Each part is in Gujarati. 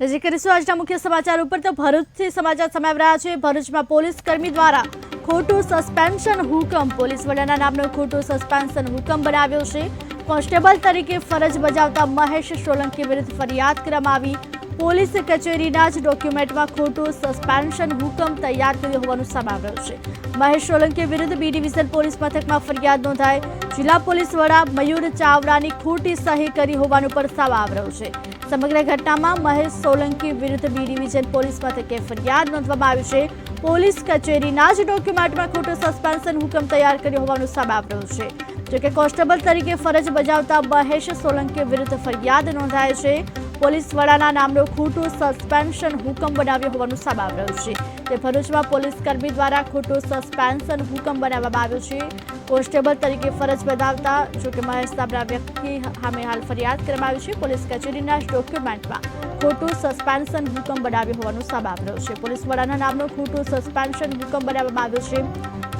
નજીક કરીશું આજના મુખ્ય સમાચાર ઉપર તો ભરૂચથી સમાચાર સામે રહ્યા છે. ભરૂચમાં પોલીસ કર્મી દ્વારા ખોટું સસ્પેન્શન હુકમ. પોલીસ વડાના નામનો ખોટું સસ્પેન્શન હુકમ બનાવ્યો છે. કોન્સ્ટેબલ તરીકે ફરજ બજાવતા મહેશ સોલંકી વિરુદ્ધ ફરિયાદ કરવામાં આવી. પોલીસ કચેરીના જ ડોક્યુમેન્ટમાં ખોટું સસ્પેન્શન હુકમ તૈયાર કર્યો હોવાનું સામે આવ્યું છે. મહેશ સોલંકી વિરુદ્ધ બી ડિવિઝન પોલીસ મથકમાં ફરિયાદ નોંધાઈ. જિલ્લા પોલીસ વડા મયુર ચાવડાની ખોટી સહી કરી હોવાનું પણ સામે આવ્યું છે. સમગ્ર ઘટનામાં મહેશ સોલંકી વિરુદ્ધ બી ડિવિઝન પોલીસ મથકે ફરિયાદ નોંધવામાં આવી છે. પોલીસ કચેરીના જ ડોક્યુમેન્ટમાં ખોટો સસ્પેન્શન હુકમ તૈયાર કર્યો હોવાનું સામે આવ્યું છે. જોકે કોન્સ્ટેબલ તરીકે ફરજ બજાવતા મહેશ સોલંકી વિરુદ્ધ ફરિયાદ નોંધાય છે. પોલીસ વડાના નામનો ખોટું સસ્પેન્શન હુકમ બનાવ્યો હોવાનું સામે રહ્યું છે. તે ભરૂચમાં પોલીસ કર્મી દ્વારા ખોટું સસ્પેન્શન હુકમ બનાવવામાં આવ્યું છે. કોન્સ્ટેબલ તરીકે ફરજ બજાવતા જોકે મહેશ સાબરા વ્યક્તિ સામે હાલ ફરિયાદ કરવામાં આવી છે. પોલીસ કચેરીના ડોક્યુમેન્ટમાં ખોટું સસ્પેન્શન હુકમ બનાવ્યો હોવાનું સામે રહ્યું છે. પોલીસ વડાના નામનો ખોટું સસ્પેન્શન હુકમ બનાવવામાં આવ્યો છે.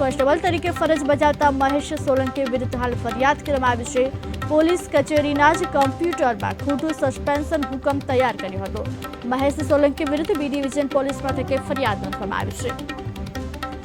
કોન્સ્ટેબલ તરીકે ફરજ બજાવતા મહેશ સોલંકી વિરુદ્ધ હાલ ફરિયાદ કરવામાં આવી છે. પોલીસ કચેરીના જ કમ્પ્યુટરમાં ખોટું સસ્પેન્શન હુકમ તૈયાર કર્યો હતો. મહેશ સોલંકી વિરુદ્ધ બી ડિવિઝન પોલીસ મથકે ફરિયાદ નોંધવામાં આવી છે.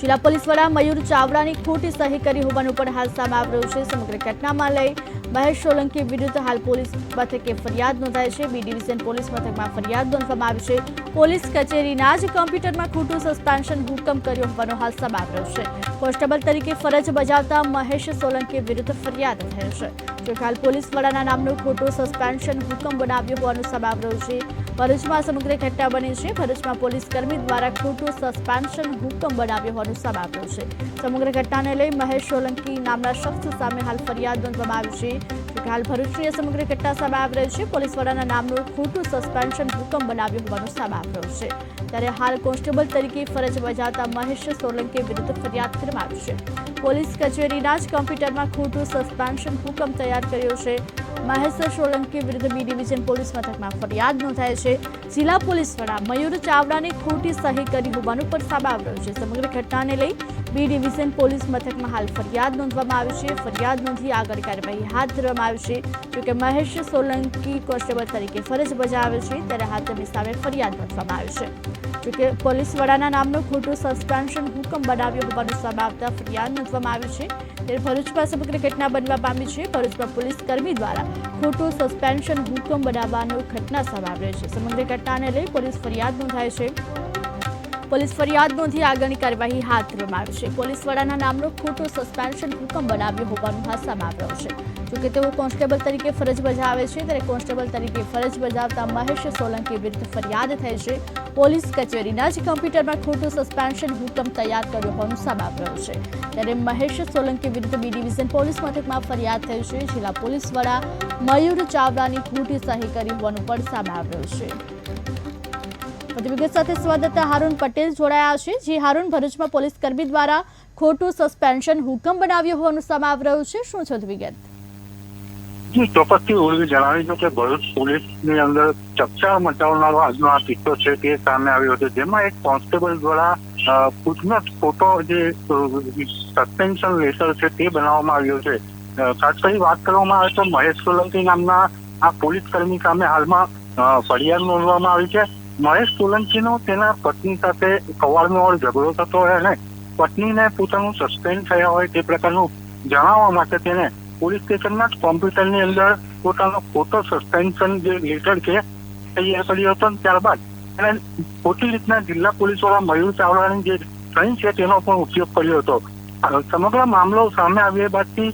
જિલ્લા પોલીસ વડા મયુર ચાવડાની ખોટી સહી કરી હોવાનું પણ હાલ સામે આવી રહ્યું છે. સમગ્ર ઘટનામાં લઈ મહેશ સોલંકી વિરુદ્ધ હાલ પોલીસ મથકે ફરિયાદ નોંધાઈ છે. બી ડિવિઝન પોલીસ મથકમાં ફરિયાદ નોંધવામાં આવી છે. પોલીસ કચેરીના જ કમ્પ્યુટરમાં ખોટું સસ્પેન્શન હુકમ કર્યો હોવાનો હાલ સામે આવી રહ્યો છે. કોન્સ્ટેબલ તરીકે ફરજ બજાવતા મહેશ સોલંકી વિરુદ્ધ ફરિયાદ થઈ છે. જો હાલ પોલીસ વડાના નામનો ખોટો સસ્પેન્શન હુકમ બનાવ્યો હોવાનું સામે આવી રહ્યું છે. ભરૂચમાં સમગ્ર ઘટના બની છે. ભરૂચમાં પોલીસ કર્મી દ્વારા ખોટું સસ્પેન્શન હુકમ બનાવ્યો હોવાનું સામે આવ્યું છે. સમગ્ર ઘટનાને લઈ મહેશ સોલંકી નામના શખ્સ સામે હાલ ફરિયાદ નોંધવામાં આવી છે. હાલ ભરૂચની સમગ્ર ઘટના સામે આવી રહી છે. પોલીસ વડાના નામનું ખોટું સસ્પેન્શન હુકમ બનાવ્યું હોવાનું સામે આવી રહ્યું છે. ત્યારે હાલ કોન્સ્ટેબલ તરીકે ફરજ બજાવતા મહેશ સોલંકી વિરુદ્ધ ફરિયાદ કરવામાં આવી છે. પોલીસ કચેરીના જ કમ્પ્યુટરમાં ખોટું સસ્પેન્શન હુકમ તૈયાર કર્યો છે. મહેશ સોલંકી વિરુદ્ધ બી ડિવિઝન પોલીસ મથકમાં ફરિયાદ નોંધાય છે. જિલ્લા પોલીસ વડા મયુર ચાવડાની ખોટી સહી કરી હોવાનું પણ સામે આવી રહ્યું છે. સમગ્ર ઘટનાને લઈ બી ડિવિઝન પોલીસ મથકમાં હાલ ફરિયાદ નોંધવામાં આવી છે. ફરિયાદ નોંધી આગળ કાર્યવાહી હાથ ધરવામાં આવી છે જોકે મહેશ સોલંકી કોન્સ્ટેબલ તરીકે ફરજ બજાવે છે, ત્યારે હાલ તેમની સામે ફરિયાદ નોંધવામાં આવી છે. જોકે પોલીસ વડાના નામનો ખોટું સસ્પેન્શન હુકમ બનાવ્યો હોવાનું સામે આવતા ફરિયાદ નોંધવામાં આવી છે. ત્યારે ભરૂચમાં સમગ્ર ઘટના બનવા પામી છે. ભરૂચમાં પોલીસ કર્મી દ્વારા ખોટું સસ્પેન્શન હુકમ બનાવવાનો ઘટના સામે આવી છે. સમગ્ર ઘટનાને લઈ પોલીસ ફરિયાદ નોંધાય છે. પોલીસ ફરિયાદ નોંધી આગળની કાર્યવાહી હાથ ધરવામાં આવી છે. પોલીસ વડાના નામનો ખોટો સસ્પેન્શન હુકમ બનાવ્યો હોવાનું હાથ સામે આવ્યો છે. જોકે તેઓ કોન્સ્ટેબલ તરીકે ફરજ બજાવે છે, ત્યારે કોન્સ્ટેબલ તરીકે ફરજ બજાવતા મહેશ સોલંકી વિરુદ્ધ ફરિયાદ થઈ છે. પોલીસ કચેરીના જ કમ્પ્યુટરમાં ખોટું સસ્પેન્શન હુકમ તૈયાર કર્યો હોવાનું સામે છે. ત્યારે મહેશ સોલંકી વિરુદ્ધ બી ડિવિઝન પોલીસ મથકમાં ફરિયાદ થઈ છે. જિલ્લા પોલીસ વડા મયુર ચાવડાની ખોટી સહી કરી હોવાનું પણ સામે છે. વધુ વિગત સાથે સંવાદદાતા હારૂન પટેલ જોડાયા છે. જે હારૂન ભરૂચમાં પોલીસ કર્મી દ્વારા ખોટું સસ્પેન્શન હુકમ બનાવ્યો હોવાનું સામે આવી રહ્યું છે. શું છે વિગત ચોક્કસથી ઓળવી જણાવી દઉં કે ભરૂચ પોલીસની અંદર ચર્ચા મચાવનારો આજનો આ કિસ્સો છે તે સામે આવ્યો હતો જેમાં એક કોન્સ્ટેબલ દ્વારા અ, ખોટો જે સસ્પેન્શન લેટર છે તે બનાવવામાં આવ્યો છે. ખાસ કરી વાત કરવામાં આવે તો મહેશ સોલંકી નામના આ પોલીસ કર્મી સામે હાલમાં ફરિયાદ નોંધવામાં આવી છે. મહેશ સોલંકીનો તેના પત્ની સાથે કવાળનો ઝઘડો થતો હોય અને પત્નીને પોતાનું સસ્પેન્ડ થયા હોય તે પ્રકારનું જણાવવા માટે તેને પોલીસ સ્ટેશનના જ કોમ્પ્યુટરની અંદર પોતાનો ફોટો સસ્પેન્શન જે લેટર છે તૈયાર કર્યો હતો ત્યારબાદ એને ખોટી રીતના જિલ્લા પોલીસવાળા મયુર ચાવડાની જે ટ્રેન છે તેનો પણ ઉપયોગ કર્યો હતો. સમગ્ર મામલો સામે આવ્યા બાદથી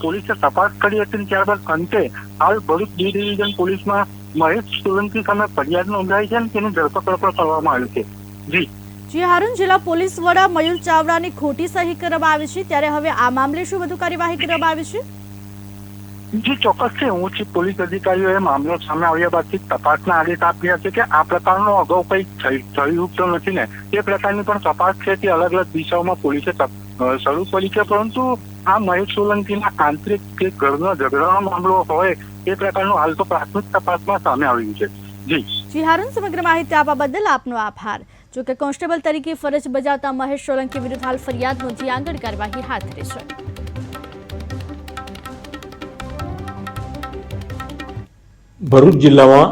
પોલીસે તપાસ કરી હતી ત્યારબાદ અંતે હાલ ભરૂચ ડી ડિવિઝન પોલીસમાં મહેશ સોલંકી સામે ફરિયાદ નોંધાઈ છે અને તેની ધરપકડ પણ કરવામાં આવી છે. જી. જી હારુન જિલ્લા પોલીસ વડા મયુર ચાવડાની ખોટી સહી કરવામાં આવી છે. ત્યારે હવે આ મામલે શું વધુ કાર્યવાહી કરવામાં આવી છે? જી ચોક્કસ છે. ઉચ્ચ પોલીસ અધિકારીઓએ મામલો સામે આવ્યા બાદથી તપાસના આદેશ આપ્યા છે કે આ પ્રકારનો અગાઉ કંઈ થયું તો નથી ને. તે પ્રકારની પણ તપાસ છે તે અલગ અલગ દિશાઓમાં પોલીસે શરૂ કરી છે. પરંતુ આ મહેશ સોલંકીના આંતરિક કે ઘરનો ઝઘડાનો મામલો હોય એ પ્રકારનું હાલ તો પ્રાથમિક તપાસમાં સામે આવ્યું છે. જી. જી હારૂન સમગ્ર માહિતી આપવા બદલ આપનો આભાર. જોકે કોન્સ્ટેબલ તરીકે ફરજ બજાવતા મહેશ સોલંકી વિરુદ્ધ હાલ ફરિયાદ નોંધી આગળ કાર્યવાહી હાથ ધરી છે. ભરૂચ જિલ્લામાં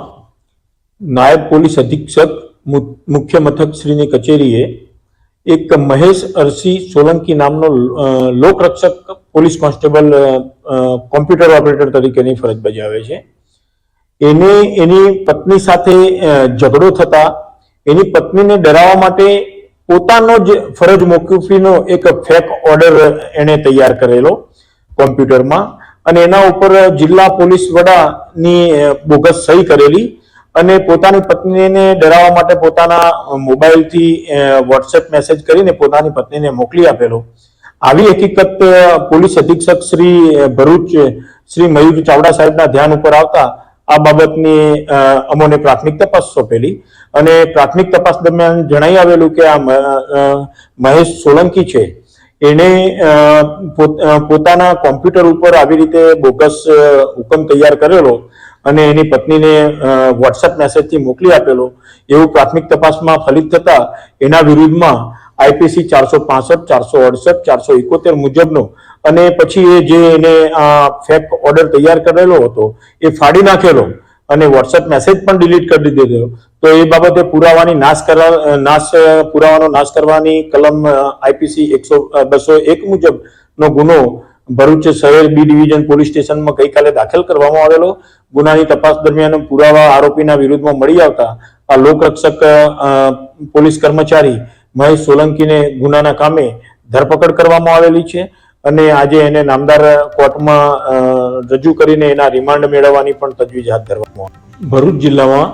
નાયબ પોલીસ અધિક્ષક મુખ્ય મથક શ્રીની કચેરીએ એક મહેશ અરસી સોલંકી નામનો લોકરક્ષક પોલીસ કોન્સ્ટેબલ કોમ્પ્યુટર ઓપરેટર તરીકેની ફરજ બજાવે છે. એને, એની પત્ની સાથે ઝઘડો થતા, એની પત્નીને ડરાવવા માટે પોતાનો જ ફરજ મોકૂફીનો એક ફેક ઓર્ડર એણે તૈયાર કરેલો કોમ્પ્યુટરમાં અને એના ઉપર જિલ્લા પોલીસ વડાની બોગસ સહી કરેલી અને પોતાની પત્નીને ડરાવવા માટે પોતાના મોબાઈલથી વોટ્સએપ મેસેજ કરીને પોતાની પત્નીને મોકલી આપેલો. આવી હકીકત પોલીસ અધિક્ષક શ્રી ભરૂચ શ્રી મયુર ચાવડા સાહેબના ધ્યાન ઉપર આવતા આ બાબતની અમોને પ્રાથમિક તપાસ સોંપેલી. અને પ્રાથમિક તપાસ દરમિયાન જણાઈ આવેલું કે આ મહેશ સોલંકી છે. એણે પોતાના કોમ્પ્યુટર ઉપર આવી રીતે બોગસ હુકમ તૈયાર કરેલો. અને એની પત્નીને વોટ્સએપ મેસેજથી મોકલી આપેલો. એવું પ્રાથમિક તપાસમાં ફલિત થતા એના વિરુદ્ધમાં આઈપીસી ચારસો પાસઠ, ચારસો અડસઠ, ચારસો એકોતેર મુજબનો અને પછી એ જે એને આ ફેક ઓર્ડર તૈયાર કરેલો હતો, એ ફાડી નાખેલો અને વોટ્સએપ મેસેજ પણ ડિલીટ કરી દીધેલો તો એ બાબતે પુરાવાની નાશ કરવા નાશ પુરાવાનો નાશ કરવાની કલમ આઈપીસી એકસો બસો એક મુજબનો ગુનો ભરૂચ શહેર બી ડિવિઝન પોલીસ સ્ટેશનમાં ગઈકાલે દાખલ કરવામાં આવેલો ગુનાની તપાસ દરમિયાન પુરાવા આરોપીના વિરુદ્ધમાં મળી આવતા આ લોકરક્ષક પોલીસ કર્મચારી મહેશ સોલંકીને ગુનાના કામે ધરપકડ કરવામાં આવેલી છે અને આજે એને નામદાર કોર્ટમાં રજૂ કરીને એના રિમાન્ડ મેળવવાની પણ તજવીજ હાથ ધરવામાં આવી. ભરૂચ જિલ્લામાં